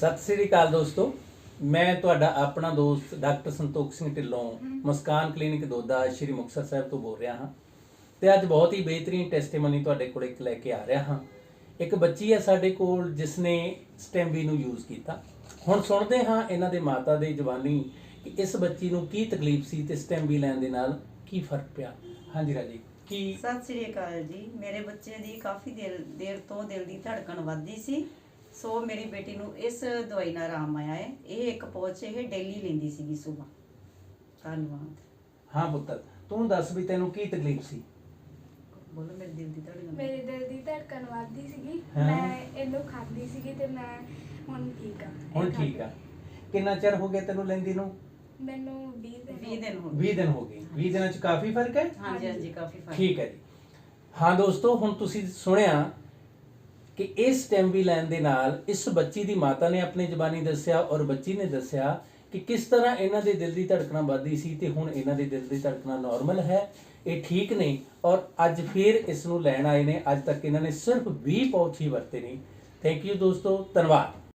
ਸਤਿ ਸ੍ਰੀ ਅਕਾਲ ਦੋਸਤੋ। ਮੈਂ ਤੁਹਾਡਾ ਆਪਣਾ ਦੋਸਤ ਡਾਕਟਰ ਸੰਤੋਖ ਸਿੰਘ ਢਿੱਲੋਂ ਮੁਸਕਾਨ ਕਲੀਨਿਕ ਦੋਦਾ ਸ਼੍ਰੀ ਮੁਕਤਸਰ ਸਾਹਿਬ ਤੋਂ ਬੋਲ ਰਿਹਾ ਹਾਂ। ਤੇ ਅੱਜ ਬਹੁਤ ਹੀ ਬਿਹਤਰੀਨ ਟੈਸਟੀਮਨੀ ਤੁਹਾਡੇ ਕੋਲ ਇੱਕ ਲੈ ਕੇ ਆ ਰਿਹਾ ਹਾਂ। ਇੱਕ ਬੱਚੀ ਹੈ ਸਾਡੇ ਕੋਲ ਜਿਸ ਨੇ ਸਟੈਂਬੀ ਨੂੰ ਯੂਜ਼ ਕੀਤਾ। ਹੁਣ ਸੁਣਦੇ ਹਾਂ ਇਹਨਾਂ ਦੇ ਮਾਤਾ ਦੇ ਜ਼ਬਾਨੀ ਕਿ ਇਸ ਬੱਚੀ ਨੂੰ ਕੀ ਤਕਲੀਫ ਸੀ ਤੇ ਸਟੈਂਬੀ ਲੈਣ ਦੇ ਨਾਲ ਕੀ ਫ਼ਰਕ ਪਿਆ। ਹਾਂਜੀ ਰਾਜੀ ਕੀ ਸਤਿ ਸ੍ਰੀ ਅਕਾਲ ਜੀ। ਮੇਰੇ ਬੱਚੇ ਦੀ ਕਾਫੀ ਦੇਰ ਦੇਰ ਤੋਂ ਦਿਲ ਦੀ ਧੜਕਣ ਵੱਧਦੀ ਸੀ। ਸੋ ਮੇਰੀ ਬੇਟੀ ਨੂੰ ਇਸ ਦਵਾਈ ਨਾਲ ਆਰਾਮ ਆਇਆ ਹੈ। ਇਹ ਇੱਕ ਪੌਚ ਇਹ ਡੇਲੀ ਲੈਂਦੀ ਸੀਗੀ ਸਵੇਰ। ਧੰਨਵਾਦ। ਹਾਂ ਪੁੱਤਰ ਤੂੰ ਦੱਸ ਵੀ ਤੈਨੂੰ ਕੀ ਤਕਲੀਫ ਸੀ? ਬੋਲੋ ਮੇਰੇ ਦਿਲ ਦੀ ਧੜਕਣ ਮੇਰੇ ਦਿਲ ਦੀ ਧੜਕਨ ਵੱਧਦੀ ਸੀਗੀ। ਹਾਂ। ਮੈਂ ਇਹਨੂੰ ਖਾਂਦੀ ਸੀਗੀ ਤੇ ਮੈਂ ਹੁਣ ਠੀਕ ਆ ਹੁਣ ਠੀਕ। ਆ ਕਿੰਨਾ ਚਿਰ ਹੋ ਗਿਆ ਤੈਨੂੰ ਲੈਂਦੀ ਨੂੰ? ਮੈਨੂੰ 20 ਦਿਨ 20 ਦਿਨ ਹੋ 20 ਦਿਨ ਹੋ ਗਏ। 20 ਦਿਨਾਂ ਚ ਕਾਫੀ ਫ਼ਰਕ ਹੈ? ਹਾਂਜੀ ਹਾਂਜੀ ਕਾਫੀ ਫ਼ਰਕ ਠੀਕ ਹੈ ਜੀ। ਹਾਂ ਦੋਸਤੋ ਹੁਣ ਤੁਸੀਂ ਸੁਣਿਆ ਕਿ ਇਸ ਟੈਂਬੀ ਲੈਣ ਦੇ ਨਾਲ ਇਸ ਬੱਚੀ ਦੀ ਮਾਤਾ ਨੇ ਆਪਣੀ ਜ਼ਬਾਨੀ ਦੱਸਿਆ ਔਰ ਬੱਚੀ ਨੇ ਦੱਸਿਆ ਕਿ ਕਿਸ ਤਰ੍ਹਾਂ ਇਹਨਾਂ ਦੇ ਦਿਲ ਦੀ ਧੜਕਣਾ ਵੱਧਦੀ ਸੀ ਤੇ ਹੁਣ ਇਹਨਾਂ ਦੇ ਦਿਲ ਦੀ ਧੜਕਣਾ ਨਾਰਮਲ ਹੈ, ਇਹ ਠੀਕ ਨੇ ਔਰ ਅੱਜ ਫਿਰ ਇਸ ਨੂੰ ਲੈਣ ਆਏ ਨੇ, ਅੱਜ ਤੱਕ ਇਹਨਾਂ ਨੇ ਸਿਰਫ 20 ਪੌਚ ਹੀ ਵਰਤੇ ਨੇ। ਥੈਂਕ ਯੂ ਦੋਸਤੋ, ਧੰਨਵਾਦ।